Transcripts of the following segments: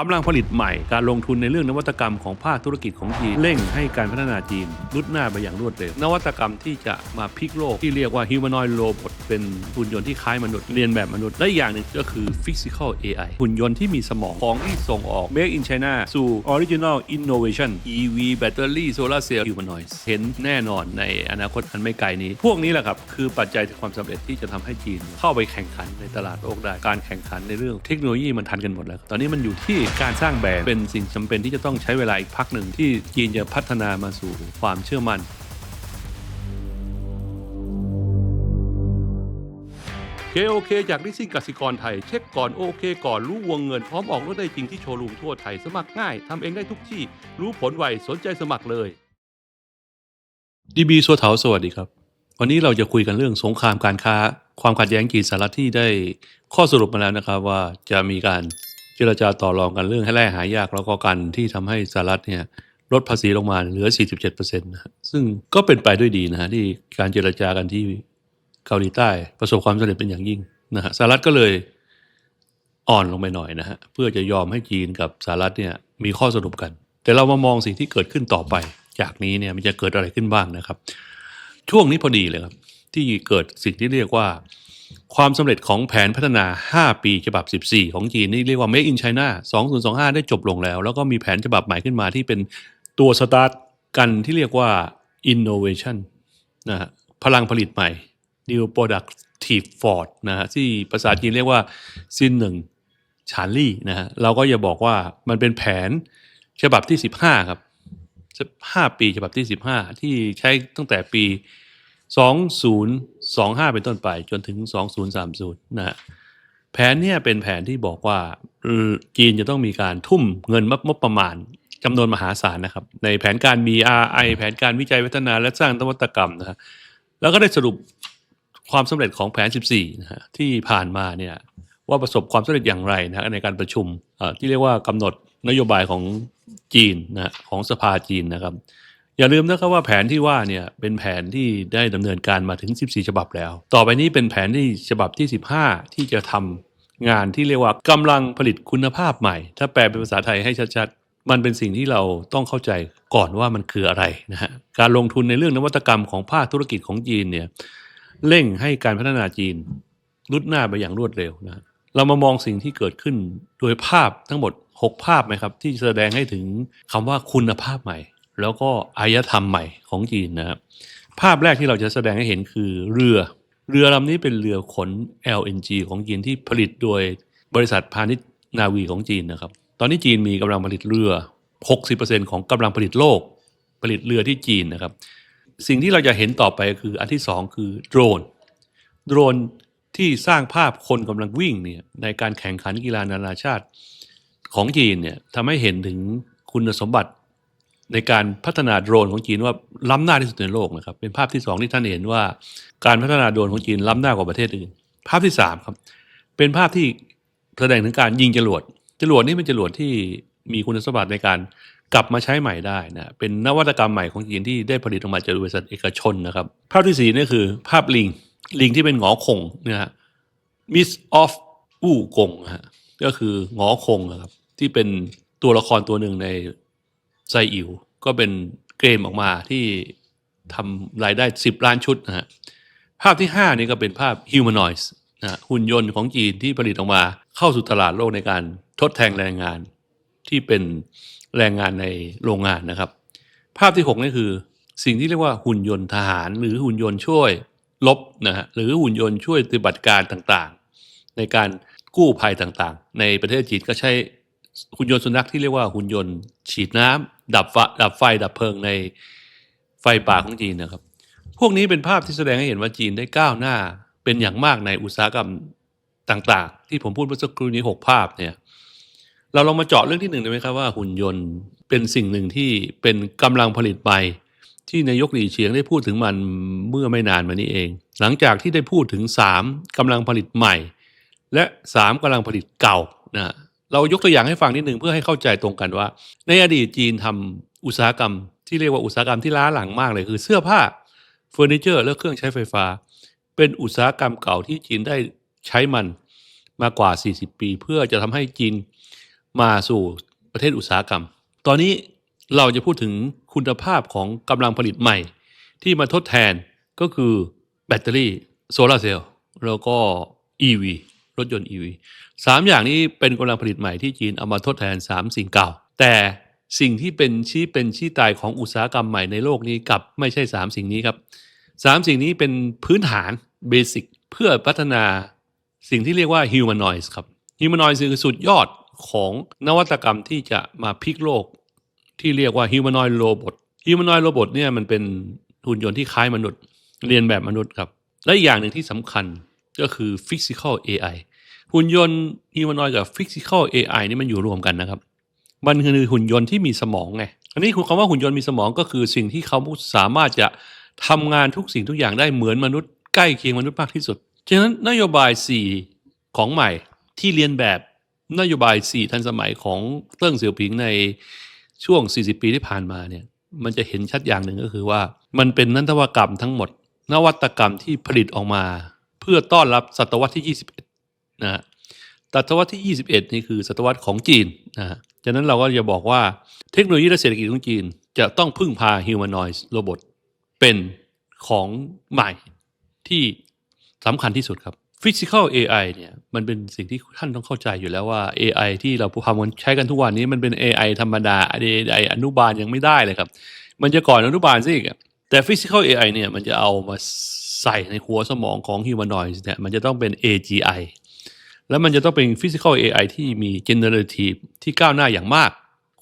กำลังผลิตใหม่การลงทุนในเรื่องนวัตกรรมของภาคธุรกิจของจีนเร่งให้การพัฒนาจีนรุดหน้าไปอย่างรวดเร็วนวัตกรรมที่จะมาพลิกโลกที่เรียกว่า humanoid robot เป็นหุ่นยนต์ที่คล้ายมนุษย์เรียนแบบมนุษย์และอย่างหนึ่งก็คือ physical AI หุ่นยนต์ที่มีสมองของที่ส่งออก make in China สู่ original innovation EV battery solar cell humanoid เห็นแน่นอนในอนาคตอันไม่ไกลนี้ พวกนี้แหละครับคือปัจจัยความสำเร็จที่จะทำให้จีนเข้าไปแข่งขันในตลาดโลกได้การแข่งขันในเรื่องเทคโนโลยีมันทันกันหมดแล้ว ตอนนี้มันอยู่ที่การสร้างแบรนด์เป็นสิ่งจำเป็นที่จะต้องใช้เวลาอีกพักหนึ่งที่จีนจะพัฒนามาสู่ความเชื่อมั่น KOK จากลิซิ่งกสิกรไทย เช็คก่อนโอเค ก่อนรู้วงเงินพร้อมออกรถได้จริงที่โชว์รูมทั่วไทย สมัครง่ายทำเองได้ทุกที่ รู้ผลไวสนใจสมัครเลยดีบีสัวเถาสวัสดีครับ วันนี้เราจะคุยกันเรื่องสงครามการค้า ความขัดแย้งจีนสหรัฐที่ได้ข้อสรุปมาแล้วนะครับว่าจะมีการ เจรจาต่อรองกันเรื่องให้แร่หายากแล้วก็กันที่ทำให้สหรัฐเนี่ยลดภาษีลงมาเหลือ 47%นะฮะซึ่งก็เป็นไปด้วยดีนะฮะที่การเจรจากันที่เกาหลีใต้ประสบความสำเร็จเป็นอย่างยิ่งนะฮะสหรัฐก็เลยอ่อนลงไปหน่อยนะฮะเพื่อจะยอมให้จีนกับสหรัฐเนี่ยมีข้อสรุปกัน แต่เรามามองสิ่งที่เกิดขึ้นต่อไป จากนี้เนี่ยมันจะเกิดอะไรขึ้นบ้างนะครับ ช่วงนี้พอดีเลยครับ ที่เกิดสิ่งที่เรียกว่า ความสำเร็จของแผนพัฒนา 5 ปีฉบับ 14 ของจีน นี่เรียกว่า Make in China 2025 ได้จบลงแล้ว แล้วก็มีแผนฉบับใหม่ขึ้นมาที่เป็นตัวสตาร์ทกันที่เรียกว่า innovation นะฮะพลังผลิตใหม่ New Productive Ford นะฮะที่ภาษาจีนเรียกว่าซินหนึ่งชานลี่นะฮะเราก็จะบอกว่ามันเป็นแผนฉบับที่ 15 ครับ 5 ปีฉบับที่ 15 ที่ใช้ตั้งแต่ปี 20 25 เป็นต้นไปจนถึง 2030 นะฮะแผนเนี่ยเป็นแผนที่บอกว่าจีนจะต้องมีการทุ่มเงินงบประมาณจำนวนมหาศาลนะครับ ในแผนการมี RI แผนการวิจัยพัฒนาและสร้างนวัตกรรมนะฮะแล้วก็ได้สรุปความสำเร็จของแผน 14 นะฮะที่ผ่านมาเนี่ยว่าประสบความสำเร็จอย่างไรนะฮะในการประชุมที่เรียกว่ากำหนดนโยบายของจีนนะฮะของสภาจีนนะครับ อย่าลืมนะครับว่าแผนที่ว่าเนี่ยเป็นแผนที่ได้ดำเนินการมาถึง 14 ฉบับแล้ว ต่อไปนี้เป็นแผนที่ฉบับที่ 15 ที่จะทำงานที่เรียกว่ากำลังผลิตคุณภาพใหม่ ถ้าแปลเป็นภาษาไทยให้ชัดๆ มันเป็นสิ่งที่เราต้องเข้าใจก่อนว่ามันคืออะไรนะฮะการลงทุนในเรื่องนวัตกรรมของภาคธุรกิจของจีนเนี่ยเร่งให้การพัฒนาจีนรุดหน้าไปอย่างรวดเร็วนะเรามามองสิ่งที่เกิดขึ้นโดยภาพทั้งหมด 6 ภาพไหมครับ ที่แสดงให้ถึงคำว่าคุณภาพใหม่ แล้วก็อารยธรรมใหม่ของจีนนะครับภาพแรกที่เราจะแสดงให้เห็นคือเรือ เรือลำนี้เป็นเรือขน LNG ของจีนที่ผลิตโดยบริษัทพาณิชย์นาวีของจีนนะครับ ตอนนี้จีนมีกำลังผลิตเรือ 60%ของกำลังผลิตโลก ผลิตเรือที่จีนนะครับ สิ่งที่เราจะเห็นต่อไปคืออันที่สองคือโดรน โดรนที่สร้างภาพคนกำลังวิ่งเนี่ยในการแข่งขันกีฬานานาชาติของจีนเนี่ยทำให้เห็นถึงคุณสมบัติ ในการพัฒนาโดรนของจีนว่าล้ำหน้าที่สุดในโลกนะครับ เป็นภาพที่สองที่ท่านเห็นว่า การพัฒนาโดรนของจีนล้ำหน้ากว่าประเทศอื่น ภาพที่สามครับ เป็นภาพที่แสดงถึงการยิงจรวดจรวดนี่เป็นจรวดที่มีคุณสมบัติในการกลับมาใช้ใหม่ได้นะเป็นนวัตกรรมใหม่ของจีนที่ได้ผลิตออกมาจากบริษัทเอกชนนะครับ ภาพที่สี่นี่คือภาพลิงลิงที่เป็นหงอคงนะฮะ Miss of อู้กงฮะก็คือหงอคงนะครับที่เป็นตัวละครตัวหนึ่งใน ไซอิ๋วก็เป็นเกมออกมาที่ทำรายได้ 10 ล้านชุดนะฮะภาพที่ 5 นี่ก็เป็นภาพ humanoids นะหุ่นยนต์ของจีนที่ผลิตออกมาเข้าสู่ตลาดโลกในการทดแทนแรงงานที่เป็นแรงงานในโรงงานนะครับ ภาพที่ 6 นี่คือ สิ่งที่เรียกว่าหุ่นยนต์ทหาร หรือหุ่นยนต์ช่วยลบนะฮะหรือหุ่นยนต์ช่วยปฏิบัติการต่างๆ ในการกู้ภัยต่างๆ ในประเทศจีนก็ใช้ หุ่นยนต์สุนัขที่เรียกว่าหุ่นยนต์ฉีดน้ำดับไฟดับไฟดับเพลิงในไฟป่าของจีนนะครับ พวกนี้เป็นภาพที่แสดงให้เห็นว่าจีนได้ก้าวหน้าเป็นอย่างมากในอุตสาหกรรมต่างๆ ที่ผมพูดเมื่อสักครู่นี้หกภาพเนี่ยเราลองมาเจาะเรื่องที่หนึ่งได้ไหมครับว่าหุ่นยนต์เป็นสิ่งหนึ่งที่เป็นกำลังผลิตใหม่ที่นายกหลี่เฉียงได้พูดถึงมันเมื่อไม่นานมานี้เอง หลังจากที่ได้พูดถึงสามกำลังผลิตใหม่ และสามกำลังผลิตเก่านะ เรายกตัวอย่างให้ฟังนิดหนึ่งเพื่อให้เข้าใจตรงกันว่า ในอดีตจีนทำอุตสาหกรรม ที่เรียกว่าอุตสาหกรรมที่ล้าหลังมากเลยคือเสื้อผ้าเฟอร์นิเจอร์และเครื่องใช้ไฟฟ้า เป็นอุตสาหกรรมเก่าที่จีนได้ใช้มันมากว่า 40 ปี เพื่อจะทำให้จีนมาสู่ประเทศอุตสาหกรรม ตอนนี้เราจะพูดถึงคุณภาพของกำลังผลิตใหม่ ที่มาทดแทนก็คือแบตเตอรี่โซลาร์เซลล์แล้วก็ EV รถยนต์ EV สามอย่างนี้เป็นกำลังผลิตใหม่ที่จีนเอามาทดแทน 3 สิ่งเก่า แต่สิ่งที่เป็นชี้เป็นชี้ตายของอุตสาหกรรมใหม่ในโลกนี้กับไม่ใช่ 3 สิ่งนี้ครับ 3 สิ่งนี้เป็นพื้นฐานเบสิกเพื่อพัฒนาสิ่งที่เรียกว่า humanoids ครับ humanoids คือสุดยอดของนวัตกรรมที่จะมาพลิกโลก ที่เรียกว่า humanoid robot humanoid robot เนี่ยมันเป็นหุ่นยนต์ที่คล้ายมนุษย์ เรียนแบบมนุษย์ครับ และอีกอย่างหนึ่งที่สำคัญ ก็คือ physical AI หุ่นยนต์ humanoid กับ physical AI นี่มันอยู่รวมกันนะครับ มันคือหุ่นยนต์ที่มีสมองไง อันนี้คือคำว่าหุ่นยนต์มีสมองก็คือสิ่งที่เขาสามารถจะทำงานทุกสิ่งทุกอย่างได้เหมือนมนุษย์ใกล้เคียงมนุษย์มากที่สุด ฉะนั้นนโยบาย 4 ของใหม่ที่เรียนแบบนโยบาย 4 ทันสมัยของเติ้งเสี่ยวผิงในช่วง 40 ปีที่ผ่านมาเนี่ยมันจะเห็นชัดอย่างหนึ่งก็คือว่า มันเป็นนวัตกรรมทั้งหมด นวัตกรรมที่ผลิตออกมา เพื่อต้อนรับศตวรรษที่ 21 นะฮะศตวรรษที่ 21 นี่คือศตวรรษของจีนนะฮะฉะนั้นเราก็จะบอกว่าเทคโนโลยีและเศรษฐกิจของจีน จะต้องพึ่งพา humanoid robot เป็นของใหม่ที่สำคัญที่สุดครับ physical AI เนี่ยมันเป็นสิ่งที่ท่านต้องเข้าใจอยู่แล้วว่า AI ที่เราพามันใช้กันทุกวันนี้มันเป็น AI ธรรมดา AI อนุบาลยังไม่ได้เลยครับ มันจะก่อนอนุบาลซะอีกแต่ physical AI เนี่ยมันจะเอามา ใส่ในหัวสมองของ humanoid เนี่ยมันจะต้องเป็น AGI แล้วมันจะต้องเป็น physical AI ที่มี generative ที่ก้าวหน้าอย่างมาก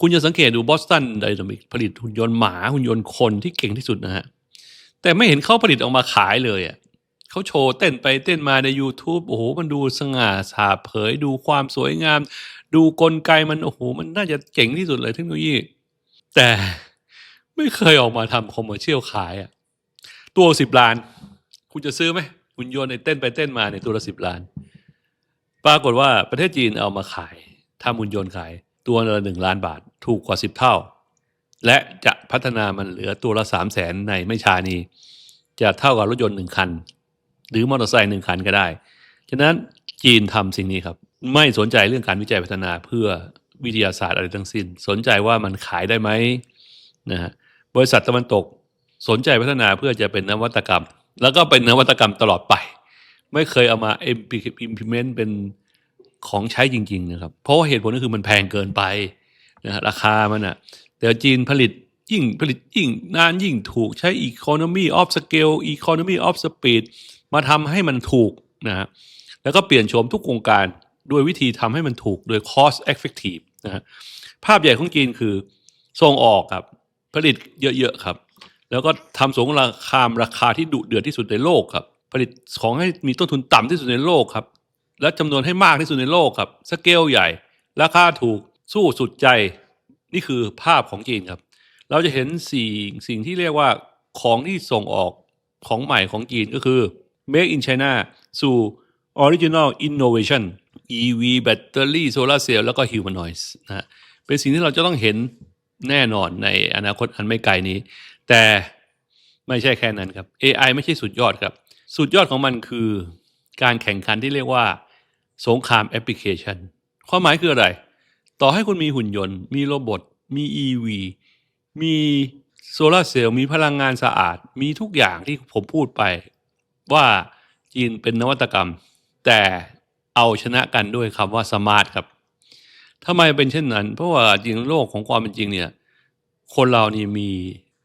คุณจะสังเกตดู Boston Dynamic ผลิตหุ่นยนต์หมาหุ่นยนต์คนที่เก่งที่สุดนะฮะ แต่ไม่เห็นเขาผลิตออกมาขายเลยอะเขาโชว์เต้นไปเต้นมาใน YouTube โอ้โห มันดูสง่าสาเผย ดูความสวยงาม ดูกลไกมัน โอ้โห มันน่าจะเจ๋งที่สุดเลยเทคโนโลยี แต่ไม่เคยออกมาทำคอมเมอร์เชียลขายอะตัวสิบล้าน คุณจะซื้อไหมหุ่นยนต์ในเต้นไปเต้นมาในตัวละสิบล้าน ปรากฏว่าประเทศจีนเอามาขายทำหุ่นยนต์ขาย ตัวละหนึ่งล้านบาท ถูกกว่าสิบเท่า และจะพัฒนามันเหลือตัวละสามแสนในไม่ช้านี้ จะเท่ากับรถยนต์หนึ่งคัน หรือมอเตอร์ไซค์หนึ่งคันก็ได้ ฉะนั้นจีนทำสิ่งนี้ครับ ไม่สนใจเรื่องการวิจัยพัฒนาเพื่อวิทยาศาสตร์อะไรทั้งสิ้น สนใจว่ามันขายได้ไหมนะฮะบริษัทตะวันตกสนใจพัฒนาเพื่อจะเป็นนวัตกรรม แล้วก็เป็นนวัตกรรมตลอดไป ไม่เคยเอามา implement เป็นของใช้จริง ๆ นะครับ เพราะว่าเหตุผลก็คือมันแพงเกินไปนะฮะราคามันอะแต่จีนผลิตยิ่งผลิตยิ่งนานยิ่งถูกใช้ economy of scale economy of speed มาทำให้มันถูกนะฮะแล้วก็เปลี่ยนโฉมทุกโครงการด้วยวิธีทำให้มันถูกโดย cost effective นะฮะภาพใหญ่ของจีนคือส่งออกครับ ผลิตเยอะ ๆ ครับ แล้วก็ทำสงครามราคาที่ดุเดือดที่สุดในโลกครับ ผลิตของให้มีต้นทุนต่ำที่สุดในโลกครับ และจำนวนให้มากที่สุดในโลกครับ สเกลใหญ่ ราคาถูกสู้สุดใจนี่คือภาพของจีนครับ เราจะเห็นสิ่งสิ่งที่เรียกว่าของที่ส่งออกของใหม่ของจีนก็คือ Make in China สู่ Original Innovation EV แบตเตอรี่โซลาร์เซลล์แล้วก็ Humanoids นะฮะเป็นสิ่งที่เราจะต้องเห็นแน่นอนในอนาคตอันไม่ไกลนี้ แต่ไม่ใช่แค่นั้นครับ AI ไม่ใช่สุดยอดครับ สุดยอดของมันคือการแข่งขันที่เรียกว่าสงครามแอปพลิเคชัน ความหมายคืออะไร ต่อให้คุณมีหุ่นยนต์ มีโรบอทมี EV มีโซลาเซลล์มีพลังงานสะอาด มีทุกอย่างที่ผมพูดไปว่าจีนเป็นนวัตกรรม แต่เอาชนะกันด้วยคำว่าสมาร์ทครับทำไมเป็นเช่นนั้น เพราะว่าจริงโลกของความเป็นจริงเนี่ย คนเรานี่มี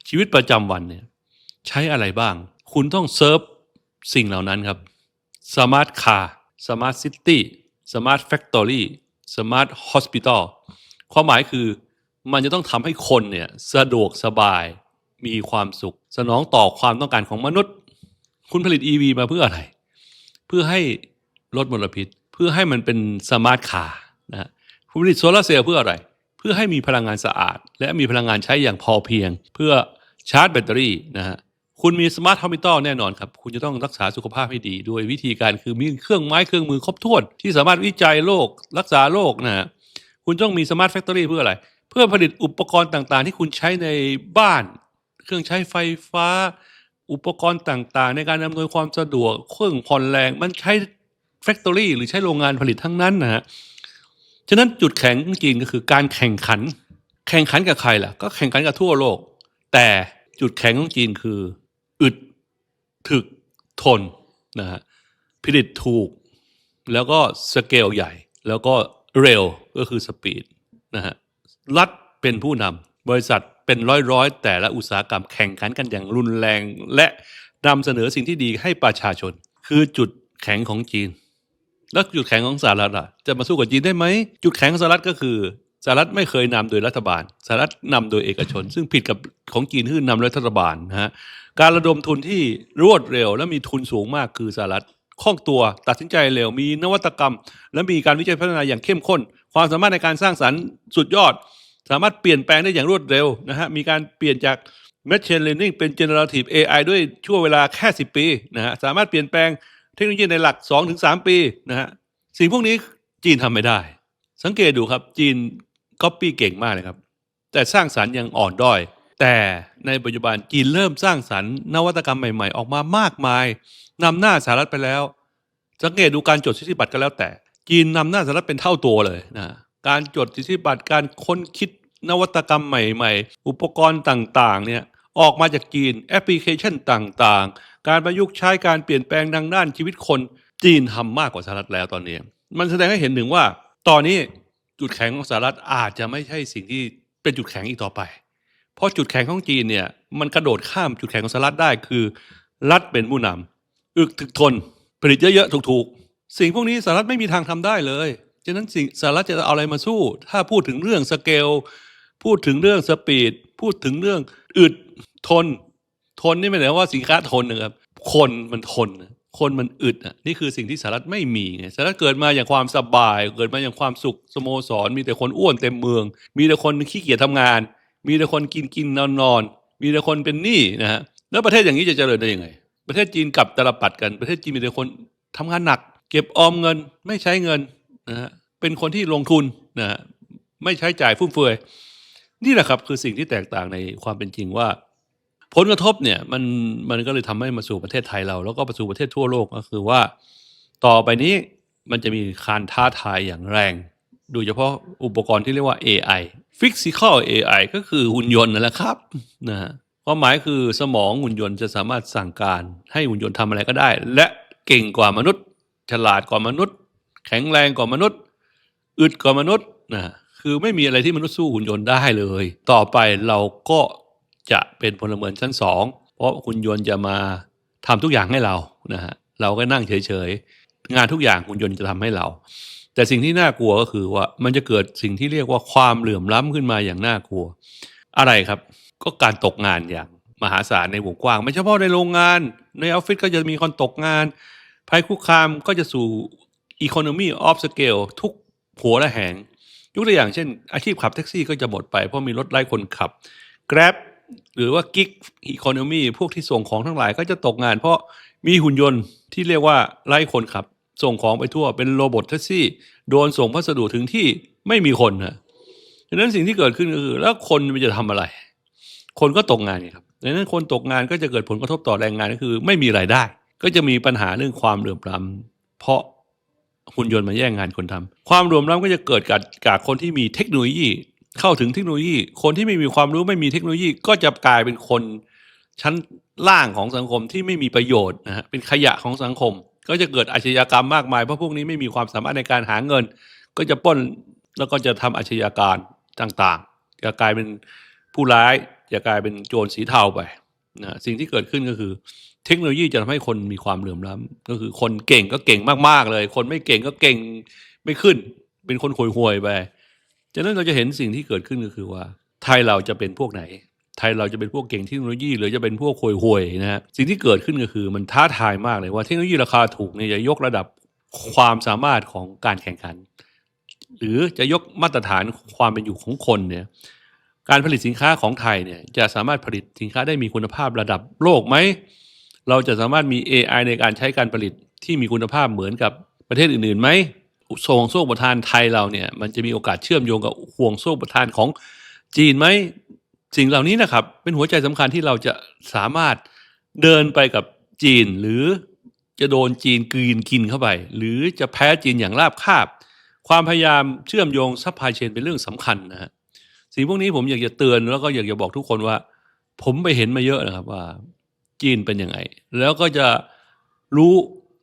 ชีวิตประจำวันเนี่ยใช้อะไรบ้าง คุณต้องเซิร์ฟสิ่งเหล่านั้นครับสมาร์ทคาร์สมาร์ทซิตี้สมาร์ทแฟคทอรี่สมาร์ทฮอสพิทอลความหมายคือมันจะต้องทำให้คนเนี่ยสะดวกสบายมีความสุข สนองต่อความต้องการของมนุษย์ คุณผลิต EV มาเพื่ออะไร เพื่อให้ลดมลพิษ เพื่อให้มันเป็นสมาร์ทคาร์นะคุณผลิตโซลาร์เซลล์เพื่ออะไร เพื่อให้มีพลังงานสะอาด และมีพลังงานใช้อย่างพอเพียง เพื่อ ชาร์จแบตเตอรี่นะฮะคุณมีสมาร์ทฮอมิตอลแน่นอนครับ คุณจะต้องรักษาสุขภาพให้ดีโดยวิธีการคือมีเครื่องไม้เครื่องมือครบถ้วน ที่สามารถวิจัยโรครักษาโรคนะฮะคุณต้องมีสมาร์ทแฟคทอรี่เพื่ออะไร เพื่อผลิตอุปกรณ์ต่างๆ ที่คุณใช้ในบ้าน เครื่องใช้ไฟฟ้า อุปกรณ์ต่างๆ ในการอำนวยความสะดวก เครื่องผ่อนแรงมันใช้แฟคทอรี่หรือใช้โรงงานผลิตทั้งนั้นนะฮะฉะนั้นจุดแข็งของจีนก็คือการแข่งขัน แข่งขันกับใครล่ะ ก็แข่งขันกับทั่วโลก แต่ จุดแข็งของจีนคือ อึดถึกทนนะฮะผลิตถูก แล้วก็สเกลใหญ่ แล้วก็เร็วก็คือสปีดนะฮะรัฐเป็นผู้นำบริษัทเป็นร้อยๆ แต่ละอุตสาหกรรมแข่งขันกันอย่างรุนแรง และนำเสนอสิ่งที่ดีให้ประชาชน คือจุดแข็งของจีน แล้วจุดแข็งของสหรัฐอะจะมาสู้กับจีนได้ไหม จุดแข็งของสหรัฐก็คือ สหรัฐไม่เคยนำโดยรัฐบาลสหรัฐนำโดยเอกชน ซึ่งผิดกับของจีนที่นำโดยรัฐบาลนะฮะการระดมทุนที่รวดเร็วและมีทุนสูงมากคือสหรัฐคล่องตัวตัดสินใจเร็วมีนวัตกรรม และมีการวิจัยพัฒนาอย่างเข้มข้น ความสามารถในการสร้างสรรค์สุดยอด สามารถเปลี่ยนแปลงได้อย่างรวดเร็วนะฮะมีการเปลี่ยนจาก Machine Learning เป็น Generative AI ด้วยช่วงเวลาแค่ 10 ปีนะฮะสามารถเปลี่ยนแปลงเทคโนโลยีในหลัก 2-3 ปีนะฮะสิ่งพวกนี้จีนทำไม่ได้ สังเกตดูครับจีน ก๊อปปี้เก่งมากเลยครับ แต่สร้างสรรค์ยังอ่อนด้อย แต่ในปัจจุบันจีนเริ่มสร้างสรรค์นวัตกรรมใหม่ๆ ออกมามากมายนำหน้าสหรัฐไปแล้ว สังเกตดูการจดสิทธิบัตรก็แล้วแต่ จีนนำหน้าสหรัฐเป็นเท่าตัวเลยนะการจดสิทธิบัตรการค้นคิดนวัตกรรมใหม่ๆ อุปกรณ์ต่างๆเนี่ยออกมาจากจีนแอปพลิเคชันต่างๆ การประยุกต์ใช้การเปลี่ยนแปลงทางด้านชีวิตคน จีนทำมากกว่าสหรัฐแล้วตอนนี้ มันแสดงให้เห็นถึงว่า ตอนนี้ จุดแข็งของสหรัฐอาจจะไม่ใช่สิ่งที่เป็นจุดแข็งอีกต่อไป เพราะจุดแข็งของจีนเนี่ยมันกระโดดข้ามจุดแข็งของสหรัฐได้คือ รัฐเป็นผู้นำอึกถึกทน ผลิตเยอะๆถูกๆ สิ่งพวกนี้สหรัฐไม่มีทางทำได้เลยฉะนั้นสิ่งสหรัฐจะเอาอะไรมาสู้ ถ้าพูดถึงเรื่องสเกลพูดถึงเรื่องสปีดพูดถึงเรื่องอึดทน ทนนี่ไม่ได้ว่าสินค้าทนนะครับคนมันทน คนมันอึดอะนี่คือสิ่งที่สหรัฐไม่มีไงสหรัฐเกิดมาอย่างความสบาย เกิดมาอย่างความสุขสโมสร มีแต่คนอ้วนเต็มเมือง มีแต่คนขี้เกียจทำงาน มีแต่คนกินกินนอนนอนมีแต่คนเป็นหนี้นะฮะแล้วประเทศอย่างนี้จะเจริญได้ยังไง ประเทศจีนกลับตลปัดกันประเทศจีนมีแต่คนทำงานหนัก เก็บออมเงินไม่ใช้เงินนะฮะเป็นคนที่ลงทุนนะฮะไม่ใช้จ่ายฟุ่มเฟือยนี่แหละครับคือสิ่งที่แตกต่างในความเป็นจริงว่า ผลกระทบเนี่ยมันมันก็เลยทำให้มาสู่ประเทศไทยเรา แล้วก็มาสู่ประเทศทั่วโลกก็คือว่า ต่อไปนี้มันจะมีการท้าทายอย่างแรง โดยเฉพาะอุปกรณ์ที่เรียกว่า AI Physical AI ก็คือหุ่นยนต์นั่นแหละครับนะฮะความหมายคือสมองหุ่นยนต์จะสามารถสั่งการ ให้หุ่นยนต์ทำอะไรก็ได้ และเก่งกว่ามนุษย์ ฉลาดกว่ามนุษย์ แข็งแรงกว่ามนุษย์อึดกว่ามนุษย์นะคือไม่มีอะไรที่มนุษย์สู้หุ่นยนต์ได้เลย ต่อไปเราก็ จะเป็นพลเมืองชั้นสองเพราะหุ่นยนต์จะมาทำทุกอย่างให้เรานะฮะเราก็นั่งเฉยๆ งานทุกอย่างหุ่นยนต์จะทำให้เรา แต่สิ่งที่น่ากลัวก็คือว่ามันจะเกิดสิ่งที่เรียกว่าความเหลื่อมล้ำขึ้นมาอย่างน่ากลัว อะไรครับก็การตกงานอย่างมหาศาลในวงกว้าง ไม่เฉพาะในโรงงาน ในออฟฟิศก็จะมีคนตกงาน ภัยคุกคามก็จะสู่ economy of scale ทุกหัวและแหง ยกตัวอย่างเช่น อาชีพขับแท็กซี่ก็จะหมดไปเพราะมีรถไล่คนขับ Grab หรือว่า Gig Economy พวกที่ส่งของทั้งหลายก็จะตกงาน เพราะมีหุ่นยนต์ที่เรียกว่าไล่คนขับ ส่งของไปทั่วเป็นโรบอทแท็กซี่ โดนส่งพัสดุถึงที่ไม่มีคนนะดังนั้นสิ่งที่เกิดขึ้นก็คือ แล้วคนมันจะทำอะไร คนก็ตกงานไงครับดังนั้นคนตกงานก็จะเกิดผลกระทบต่อแรงงานก็คือ ไม่มีรายได้ ก็จะมีปัญหาเรื่องความเหลื่อมล้ำเพราะหุ่นยนต์มาแย่งงานคนทำความรวมล้ำก็จะเกิดกับจากคนที่มีเทคโนโลยี เข้าถึงเทคโนโลยี คนที่ไม่มีความรู้ไม่มีเทคโนโลยีก็จะกลายเป็นคนชั้นล่างของสังคมที่ไม่มีประโยชน์นะฮะเป็นขยะของสังคม ก็จะเกิดอาชญากรรมมากมายเพราะพวกนี้ไม่มีความสามารถในการหาเงิน ก็จะป้นแล้วก็จะทำอาชญากรต่างๆจะกลายเป็นผู้ร้ายจะกลายเป็นโจรสีเทาไปนะสิ่งที่เกิดขึ้นก็คือ เทคโนโลยีจะทำให้คนมีความเหลื่อมล้ำก็คือคนเก่งก็เก่งมากๆเลย คนไม่เก่งก็เก่งไม่ขึ้น เป็นคนห่วยๆไป ฉะนั้นเราจะเห็นสิ่งที่เกิดขึ้นก็คือว่า ไทยเราจะเป็นพวกไหน ไทยเราจะเป็นพวกเก่งเทคโนโลยีหรือจะเป็นพวกห่วยๆนะฮะสิ่งที่เกิดขึ้นก็คือมันท้าทายมากเลยว่าเทคโนโลยีราคาถูกเนี่ยจะยกระดับความสามารถของการแข่งขัน หรือจะยกมาตรฐานความเป็นอยู่ของคนเนี่ยการผลิตสินค้าของไทยเนี่ยจะสามารถผลิตสินค้าได้มีคุณภาพระดับโลกไหม เราจะสามารถมี AI ในการใช้การผลิตที่มีคุณภาพเหมือนกับประเทศอื่นๆไหม ห่วงโซ่ประทานไทยเราเนี่ยมันจะมีโอกาสเชื่อมโยงกับห่วงโซ่ประทานของจีนไหมสิ่งเหล่านี้นะครับ เป็นหัวใจสำคัญที่เราจะสามารถเดินไปกับจีน หรือจะโดนจีนกืนกินเข้าไป หรือจะแพ้จีนอย่างราบคาบ ความพยายามเชื่อมโยงซัพพลายเชนเป็นเรื่องสำคัญนะฮะสิ่งพวกนี้ผมอยากจะเตือนแล้วก็อยากจะบอกทุกคนว่า ผมไปเห็นมาเยอะนะครับว่าจีนเป็นยังไง แล้วก็จะรู้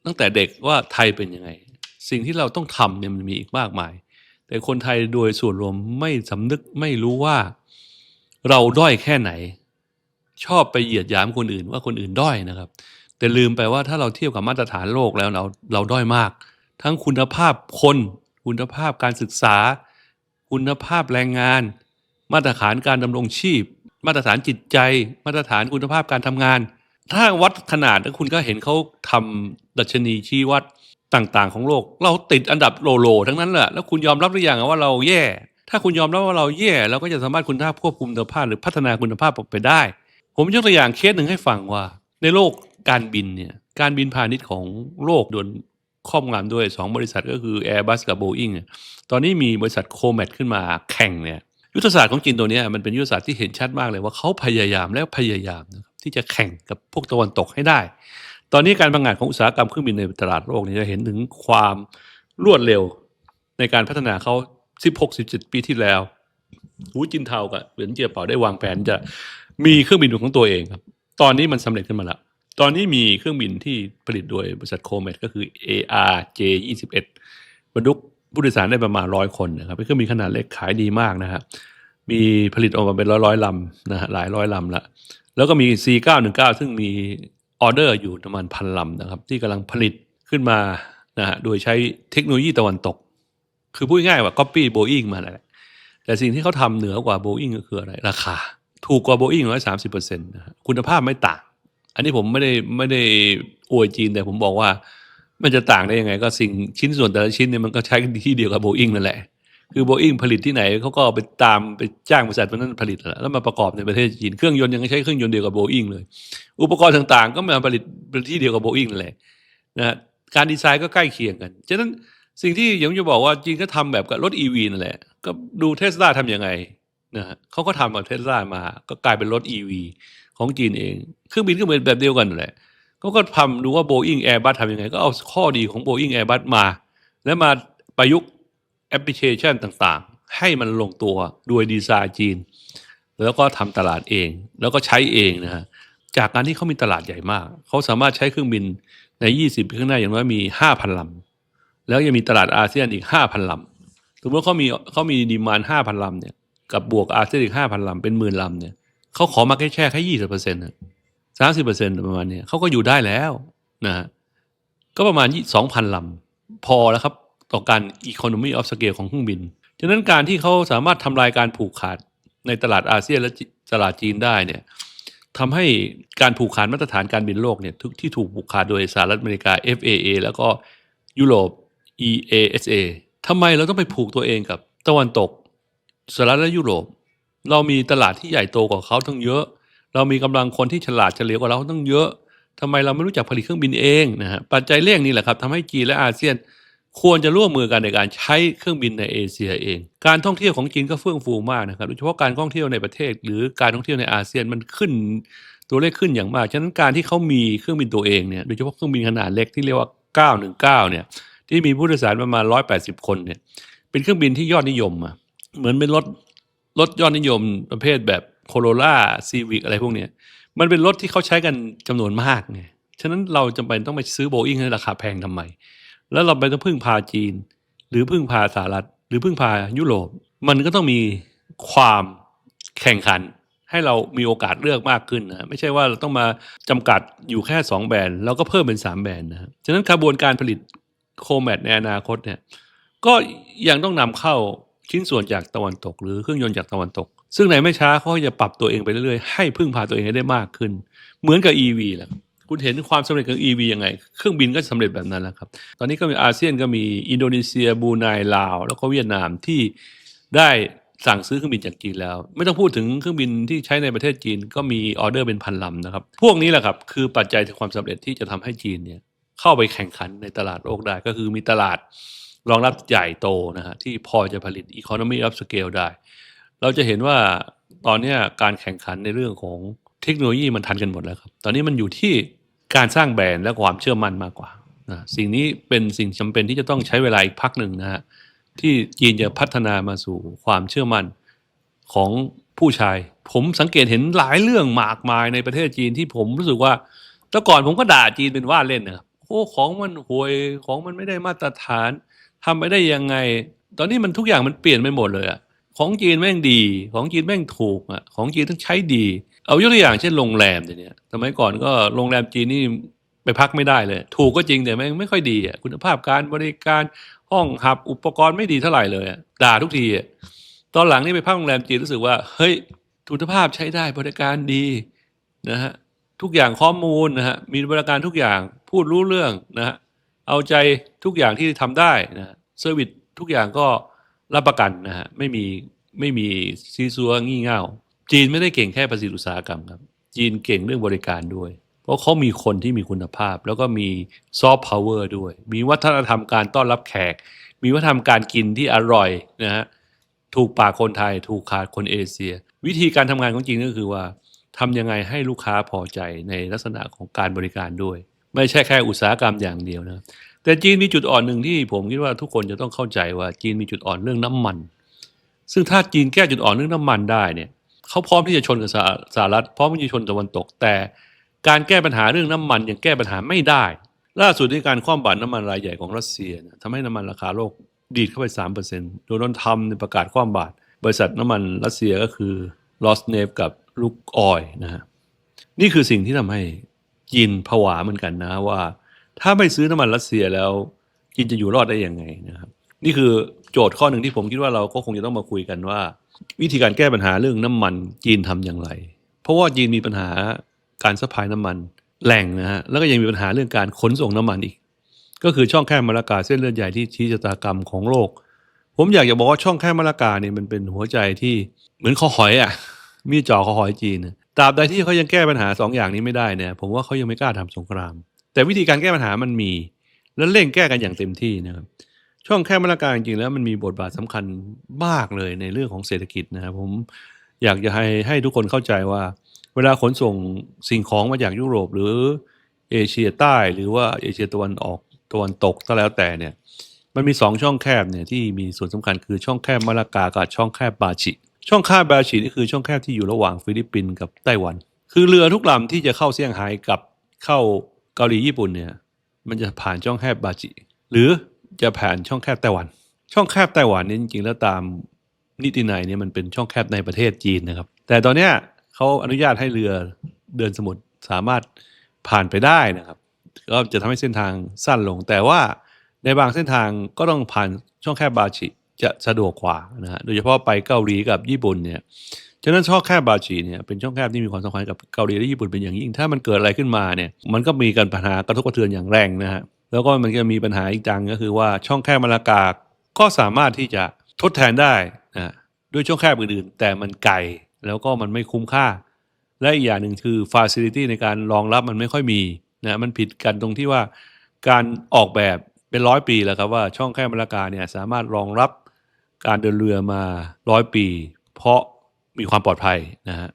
ตั้งแต่เด็กว่าไทยเป็นยังไง สิ่งที่เราต้องทำเนี่ยมันมีอีกมากมาย แต่คนไทยโดยส่วนรวมไม่สำนึกไม่รู้ว่าเราด้อยแค่ไหน ชอบไปเหยียดหยามคนอื่นว่าคนอื่นด้อยนะครับ แต่ลืมไปว่าถ้าเราเทียบกับมาตรฐานโลกแล้วเราเราด้อยมาก ทั้งคุณภาพคน คุณภาพการศึกษา คุณภาพแรงงาน มาตรฐานการดำรงชีพ มาตรฐานจิตใจ มาตรฐานคุณภาพการทำงาน ถ้าวัดขนาดแล้วคุณก็เห็นเขาทำดัชนีชี้วัด ต่างๆ ของโลก เราติดอันดับโลโลทั้งนั้นแหละแล้วคุณยอมรับหรือยังว่าเราแย่ ถ้าคุณยอมรับว่าเราแย่เราก็จะสามารถคุณภาพควบคุมคุณภาพหรือพัฒนาคุณภาพออกไปได้ ผมยกตัวอย่างเคสหนึ่งให้ฟังว่า ในโลกการบินเนี่ยการบินพาณิชย์ของโลกโดนครอบงำด้วย 2 บริษัทก็คือ Airbus กับ Boeing ตอนนี้มีบริษัทโคแมทขึ้นมาแข่งเนี่ยยุทธศาสตร์ของจีนตัวนี้มันเป็นยุทธศาสตร์ที่เห็นชัดมากเลยว่าเขาพยายามและพยายามนะครับที่จะแข่งกับพวกตะวันตกให้ได้ ตอนนี้การพังงาดของอุตสาหกรรมเครื่องบินในตลาดโลกเนี่ยจะเห็นถึงความรวดเร็วในการพัฒนาเขา 16-17 ปีที่แล้วหูจินเทากับเหวียนเจียเป่าได้วางแผนจะมีเครื่องบินของตัวเองครับ ตอนนี้มันสำเร็จขึ้นมาแล้ว ตอนนี้มีเครื่องบินที่ผลิตโดยบริษัทโคเมทก็คือ ARJ 21บรรทุกผู้โดยสารได้ประมาณร้อยคนนะครับเป็นเครื่องบินขนาดเล็กขายดีมากนะครับมีผลิตออกมาเป็นร้อยร้อยลำนะฮะหลายร้อยลำละแล้วก็มี C919 ซึ่งมี ออเดอร์อยู่ประมาณพันลำนะครับ ที่กำลังผลิตขึ้นมานะฮะโดยใช้เทคโนโลยีตะวันตก คือพูดง่ายว่า copy Boeing มาแหละแต่สิ่งที่เขาทำเหนือกว่า Boeing ก็คืออะไร ราคา ถูกกว่า Boeing ร้อยสามสิบเปอร์เซ็นต์นะฮะคุณภาพไม่ต่าง อันนี้ผมไม่ได้ไม่ได้อวยจีนแต่ผมบอกว่ามันจะต่างได้ยังไง ก็สิ่งชิ้นส่วนแต่ละชิ้นเนี่ยมันก็ใช้ที่เดียวกับ Boeing นั่นแหละ คือโบอิงผลิตที่ไหนเขาก็ไปตามไปจ้างบริษัทนั้นผลิตแล้วมาประกอบในประเทศจีนเครื่องยนต์ยังใช้เครื่องยนต์เดียวกับโบอิงเลย อุปกรณ์ต่างๆ ก็มาผลิตเป็นที่เดียวกับโบอิงนั่นแหละนะการดีไซน์ก็ใกล้เคียงกันฉะนั้นสิ่งที่ผมจะบอกว่าจีนก็ทำแบบกับรถอีวีนั่นแหละ ก็ดูเทสลาทำยังไงนะเขาก็ทำกับเทสลามา ก็กลายเป็นรถอีวีของจีนเอง เครื่องบินก็เหมือนแบบเดียวกันนั่นแหละเขาก็ทำดูว่าโบอิงแอร์บัสทำยังไง ก็เอาข้อดีของโบอิงแอร์บัสมา แล้วมาประยุกต์ อปพลิเคชันต่างๆ ให้มันลงตัวด้วยดีไซน์จีน แล้วก็ทำตลาดเอง แล้วก็ใช้เองนะฮะจากการที่เขามีตลาดใหญ่มาก เขาสามารถใช้เครื่องบินใน 20ปีข้างหน้าอย่างน้อยมี 5,000ลำแล้วยังมีตลาดอาเซียนอีก 5,000ลำสมมติเขามีเขามีดีมาน5,000ลำเนี่ยกับบวกอาเซียนอีก 5,000ลำเป็นหมื่นลำเนี่ยเขาขอมาแค่แค่แค่20%เปอร์เซ็นต์สามสิบเปอร์เซ็นต์ประมาณเนี้ยเขาก็อยู่ได้แล้วนะฮะก็ประมาณสองพันลำพอแล้วครับ ต่อการ economy of scale ของเครื่องบิน ฉะนั้นการที่เขาสามารถทำลายการผูกขาดในตลาดอาเซียนและตลาดจีนได้เนี่ยทำให้การผูกขาดมาตรฐานการบินโลกเนี่ยทุกที่ถูกผูกขาดโดยสหรัฐอเมริกา FAA แล้วก็ยุโรป EASA ทำไมเราต้องไปผูกตัวเองกับตะวันตกสหรัฐและยุโรป เรามีตลาดที่ใหญ่โตกว่าเขาทั้งเยอะ เรามีกำลังคนที่ฉลาดเฉลียวกว่าเราทั้งเยอะทำไมเราไม่รู้จักผลิตเครื่องบินเองนะฮะปัจจัยเร่งนี่แหละครับทำให้จีนและอาเซียน ควรจะร่วมมือกันในการใช้เครื่องบินในเอเชียเอง การท่องเที่ยวของจีนก็เฟื่องฟูมากนะครับโดยเฉพาะการท่องเที่ยวในประเทศ หรือการท่องเที่ยวในอาเซียนมันขึ้น ตัวเลขขึ้นอย่างมากฉะนั้นการที่เขามีเครื่องบินตัวเองเนี่ยโดยเฉพาะเครื่องบินขนาดเล็กที่เรียกว่า 919 เนี่ยที่มีผู้โดยสารประมาณ 180 คนเนี่ยเป็นเครื่องบินที่ยอดนิยมอะเหมือนเป็นรถรถยอดนิยมประเภทแบบโคโรล่าซีวิกอะไรพวกเนี้ยมันเป็นรถที่เขาใช้กันจำนวนมากไงฉะนั้นเราจำเป็นต้องไปซื้อโบอิงให้ราคาแพงทำไม แล้วเราไปต้องพึ่งพาจีน หรือพึ่งพาสหรัฐ หรือพึ่งพายุโรป มันก็ต้องมีความแข่งขัน ให้เรามีโอกาสเลือกมากขึ้นนะไม่ใช่ว่าเราต้องมาจำกัดอยู่แค่ 2 แบรนด์แล้วก็เพิ่มเป็น 3 แบรนด์นะฉะนั้นกระบวนการผลิตโคแมทในอนาคตเนี่ยก็ยังต้องนำเข้าชิ้นส่วนจากตะวันตก หรือเครื่องยนต์จากตะวันตก ซึ่งในไม่ช้าเขาจะปรับตัวเองไปเรื่อยๆให้พึ่งพาตัวเองให้ได้มากขึ้น เหมือนกับ EV แหละ คุณเห็นความสำเร็จของ EV ยังไง เครื่องบินก็สำเร็จแบบนั้นแหล้วครับ ตอนนี้ก็มีอาเซียนก็มีอินโดนีเซียบูไนลาว แล้วก็เวียดนามที่ได้สั่งซื้อเครื่องบินจากจีนแล้ว ไม่ต้องพูดถึงเครื่องบินที่ใช้ในประเทศจีนก็มีออเดอร์เป็นพันลำนะครับ พวกนี้แหละครับคือปัจจัยของความสำเร็จที่จะทำให้จีนเนี่ยเข้าไปแข่งขันในตลาดโลกได้ ก็คือมีตลาดรองรับใหญ่โตนะฮะที่พอจะผลิต economy of scale ได้ เราจะเห็นว่าตอนนี้การแข่งขันในเรื่องของ เทคโนโลยีมันทันกันหมดแล้วครับ ตอนนี้มันอยู่ที่การสร้างแบรนด์และความเชื่อมั่นมากกว่านะสิ่งนี้เป็นสิ่งจำเป็นที่จะต้องใช้เวลาอีกพักหนึ่งนะฮะที่จีนจะพัฒนามาสู่ความเชื่อมั่นของผู้ชาย ผมสังเกตเห็นหลายเรื่องมากมายในประเทศจีนที่ผมรู้สึกว่าแต่ก่อนผมก็ด่าจีนเป็นว่าเล่นนะครับโอ้ของมันห่วยของมันไม่ได้มาตรฐานทำไม่ได้ยังไง ตอนนี้มันทุกอย่างมันเปลี่ยนไปหมดเลยอะของจีนแม่งดี ของจีนแม่งถูกอะของจีนต้องใช้ดี เอายกตัวอย่างเช่นโรงแรมเดี๋ยวนี้สมัยก่อนก็โรงแรมจีนนี่ไปพักไม่ได้เลย ถูกก็จริงแต่แม่ไม่ค่อยดีอะคุณภาพการบริการห้องหับอุปกรณ์ไม่ดีเท่าไหร่เลยด่าทุกทีอะตอนหลังนี่ไปพักโรงแรมจีนรู้สึกว่า เฮ้ยคุณภาพใช้ได้บริการดีนะฮะทุกอย่างข้อมูลนะฮะมีบริการทุกอย่างพูดรู้เรื่องนะฮะเอาใจทุกอย่างที่ทำได้นะฮะเซอร์วิสทุกอย่างก็รับประกันนะฮะไม่มีไม่มีซีซัวงี่เง่า จีนไม่ได้เก่งแค่ประสิทธิอุตสาหกรรมครับ จีนเก่งเรื่องบริการด้วย เพราะเขามีคนที่มีคุณภาพ แล้วก็มีซอฟต์พาวเวอร์ด้วย มีวัฒนธรรมการต้อนรับแขก มีวัฒนธรรมการกินที่อร่อยนะฮะถูกปากคนไทย ถูกขาดคนเอเชีย วิธีการทำงานของจีนก็คือว่าทำยังไงให้ลูกค้าพอใจในลักษณะของการบริการด้วย ไม่ใช่แค่อุตสาหกรรมอย่างเดียวนะแต่จีนมีจุดอ่อนหนึ่งที่ผมคิดว่าทุกคนจะต้องเข้าใจว่าจีนมีจุดอ่อนเรื่องน้ำมัน ซึ่งถ้าจีนแก้จุดอ่อนเรื่องน้ำมันได้เนี่ย เขาพร้อมที่จะชนกับสหรัฐพร้อมที่จะชนตะวันตก แต่การแก้ปัญหาเรื่องน้ำมันยังแก้ปัญหาไม่ได้ ล่าสุดที่การคว่ำบาตรน้ำมันรายใหญ่ของรัสเซียเนี่ยทำให้น้ำมันราคาโลกดีดเข้าไป 3%โดยนทำในประกาศคว่ำบาตรบริษัทน้ำมันรัสเซียก็คือ l o s n e f กับลูกออยนะฮะนี่คือสิ่งที่ทำให้จีนผวาเหมือนกันนะว่า ถ้าไม่ซื้อน้ำมันรัสเซียแล้วจีนจะอยู่รอดได้ยังไงนะครับ นี่คือโจทย์ข้อหนึ่งที่ผมคิดว่าเราก็คงจะต้องมาคุยกันว่า วิธีการแก้ปัญหาเรื่องน้ำมันจีนทำอย่างไร เพราะว่าจีนมีปัญหาการซัพพายน้ำมันแหล่งนะฮะแล้วก็ยังมีปัญหาเรื่องการขนส่งน้ำมันอีก ก็คือช่องแคบมาลากาเส้นเลือดใหญ่ที่ชี้ชะตากรรมของโลก ผมอยากจะบอกว่าช่องแคบมาลากาเนี่ยมันเป็นหัวใจที่เหมือนคอหอยอะ มีจ่อคอหอยจีนตราบใดที่เขายังแก้ปัญหาสองอย่างนี้ไม่ได้เนี่ยผมว่าเขายังไม่กล้าทำสงคราม แต่วิธีการแก้ปัญหามันมี และเร่งแก้กันอย่างเต็มที่นะครับ ช่องแคบมาลาการจริงๆแล้วมันมีบทบาทสำคัญมากเลยในเรื่องของเศรษฐกิจนะครับผมอยากจะให้ให้ทุกคนเข้าใจว่า เวลาขนส่งสิ่งของมาจากยุโรป หรือเอเชียใต้หรือว่าเอเชียตะวันออกตะวันตกก็แล้วแต่เนี่ยมันมีสองช่องแคบเนี่ยที่มีส่วนสำคัญคือช่องแคบมาลากากับช่องแคบบาชิ ช่องแคบบาชินี่คือช่องแคบที่อยู่ระหว่างฟิลิปปินส์กับไต้หวัน คือเรือทุกลำที่จะเข้าเซี่ยงไฮ้กับเข้าเกาหลีญี่ปุ่นเนี่ยมันจะผ่านช่องแคบบาจิหรือ จะผ่านช่องแคบไต้หวัน ช่องแคบไต้หวันนี่จริงๆแล้วตามนิตินัยเนี่ยมันเป็นช่องแคบในประเทศจีนนะครับ แต่ตอนเนี้ยเขาอนุญาตให้เรือเดินสมุทรสามารถผ่านไปได้นะครับ ก็จะทำให้เส้นทางสั้นลง แต่ว่าในบางเส้นทางก็ต้องผ่านช่องแคบบาชิจะสะดวกกว่านะฮะโดยเฉพาะไปเกาหลีกับญี่ปุ่นเนี่ยฉะนั้นช่องแคบบาชีเนี่ยเป็นช่องแคบที่มีความสำคัญกับเกาหลีและญี่ปุ่นเป็นอย่างยิ่งถ้ามันเกิดอะไรขึ้นมาเนี่ยมันก็มีการปัญหากระทบกระเทือนอย่างแรงนะฮะ แล้วก็มันจะมีปัญหาอีกจังก็คือว่าช่องแคบมาลากาก็สามารถที่จะทดแทนได้นะด้วยช่องแคบอื่นๆแต่มันไกลแล้วก็มันไม่คุ้มค่า และอีกอย่างหนึ่งคือฟ a ซิลิตี้ในการรองรับมันไม่ค่อยมีนะมันผิดกันตรงที่ว่าการออกแบบเป็นร้อยปีแล้วครับว่าช่องแคบมาลากาเนี่ยสามารถรองรับการเดินเรือมาร้อยปี เพราะมีความปลอดภัยนะฮะ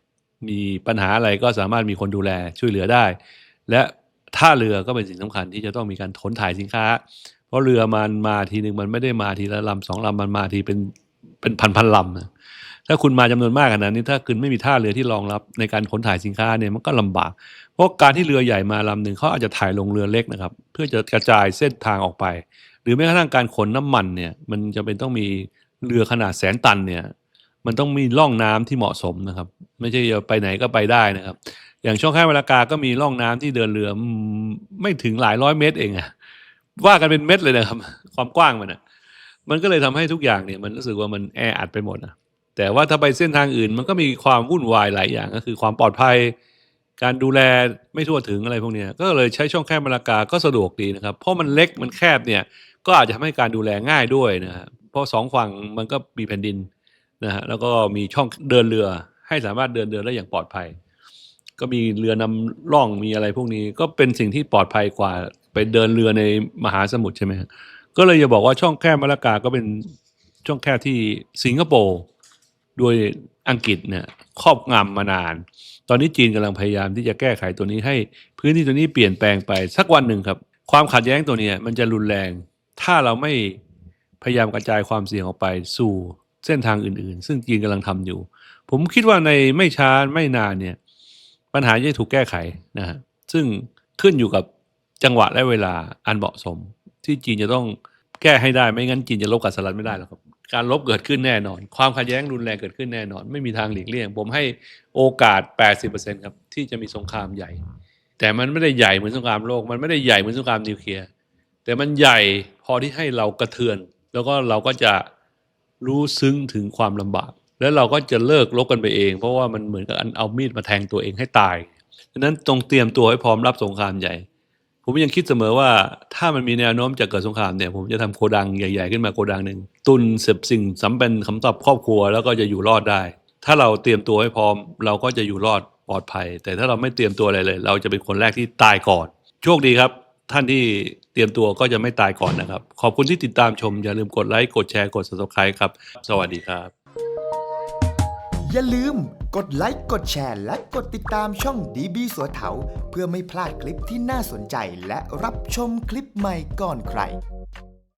มีปัญหาอะไรก็สามารถมีคนดูแลช่วยเหลือได้ และ ท่าเรือก็เป็นสิ่งสำคัญที่จะต้องมีการขนถ่ายสินค้า เพราะเรือมันมาทีหนึ่งมันไม่ได้มาทีละลำสองลำมันมาทีเป็นเป็นพันพันลำนะถ้าคุณมาจำนวนมากขนาดนี้ถ้าคุณไม่มีท่าเรือที่รองรับในการขนถ่ายสินค้าเนี่ยมันก็ลำบาก เพราะการที่เรือใหญ่มาลำหนึ่งเขาอาจจะถ่ายลงเรือเล็กนะครับ เพื่อจะกระจายเส้นทางออกไป หรือแม้กระทั่งการขนน้ำมันเนี่ยมันจะเป็นต้องมีเรือขนาดแสนตันเนี่ยมันต้องมีร่องน้ำที่เหมาะสมนะครับ ไม่ใช่จะไปไหนก็ไปได้นะครับ อย่างช่องแคบเวลากาก็มีร่องน้ำที่เดินเรือไม่ถึงหลายร้อยเมตรเองอะว่ากันเป็นเม็ดเลยนะครับ ความกว้างมันอะมันก็เลยทำให้ทุกอย่างเนี่ยมันรู้สึกว่ามันแออัดไปหมดนะแต่ว่าถ้าไปเส้นทางอื่น มันก็มีความวุ่นวายหลายอย่างก็คือความปลอดภัย การดูแลไม่ทั่วถึงอะไรพวกนี้ก็เลยใช้ช่องแคบมาลากาก็สะดวกดีนะครับ เพราะมันเล็กมันแคบเนี่ยก็อาจจะทำให้การดูแลง่ายด้วยนะฮะเพราะสองฝั่งมันก็มีแผ่นดินนะฮะแล้วก็มีช่องเดินเรือให้สามารถเดินเรือได้อย่างปลอดภัย ก็มีเรือนำร่องมีอะไรพวกนี้ ก็เป็นสิ่งที่ปลอดภัยกว่าไปเดินเรือในมหาสมุทรใช่ไหมก็เลยจะบอกว่าช่องแคบมาลากาก็เป็นช่องแคบที่สิงคโปร์โดยอังกฤษเนี่ยครอบงำมานาน ตอนนี้จีนกำลังพยายามที่จะแก้ไขตัวนี้ให้พื้นที่ตัวนี้เปลี่ยนแปลงไปสักวันหนึ่งครับ ความขัดแย้งตัวนี้มันจะรุนแรง ถ้าเราไม่พยายามกระจายความเสี่ยงออกไปสู่เส้นทางอื่น ๆ ซึ่งจีนกำลังทำอยู่ ผมคิดว่าในไม่ช้าไม่นานเนี่ย ปัญหาจะถูกแก้ไขนะฮะซึ่งขึ้นอยู่กับจังหวะและเวลาอันเหมาะสม ที่จีนจะต้องแก้ให้ได้ไม่งั้นจีนจะลบกับสหรัฐไม่ได้หรอกครับ การลบเกิดขึ้นแน่นอน ความขัดแย้งรุนแรงเกิดขึ้นแน่นอน ไม่มีทางหลีกเลี่ยง ผมให้โอกาส 80%ครับที่จะมีสงครามใหญ่ แต่มันไม่ได้ใหญ่เหมือนสงครามโลก มันไม่ได้ใหญ่เหมือนสงครามนิวเคลียร์แต่มันใหญ่พอที่ให้เรากระเทือน แล้วก็เราก็จะรู้ซึ้งถึงความลำบาก แล้วเราก็จะเลิกลบกันไปเอง เพราะว่ามันเหมือนกับอันเอามีดมาแทงตัวเองให้ตายดังนั้นจงเตรียมตัวให้พร้อมรับสงครามใหญ่ ผมยังคิดเสมอว่าถ้ามันมีแนวโน้มจะเกิดสงครามเนี่ยผมจะทำโกดังใหญ่ ๆขึ้นมาโกดังหนึ่งตุนเสพสิ่งสำเป็นคำตอบครอบครัวแล้วก็จะอยู่รอดได้ ถ้าเราเตรียมตัวให้พร้อม เราก็จะอยู่รอดปลอดภัย แต่ถ้าเราไม่เตรียมตัวอะไรเลย เราจะเป็นคนแรกที่ตายก่อน โชคดีครับท่านที่เตรียมตัวก็จะไม่ตายก่อนนะครับ ขอบคุณที่ติดตามชม อย่าลืมกดไลค์ กดแชร์ กด subscribe ครับ สวัสดีครับ อย่าลืมกดไลค์กดแชร์และกดติดตามช่องดีบีสัวเถาเพื่อไม่พลาดคลิปที่น่าสนใจและรับชมคลิปใหม่ก่อนใคร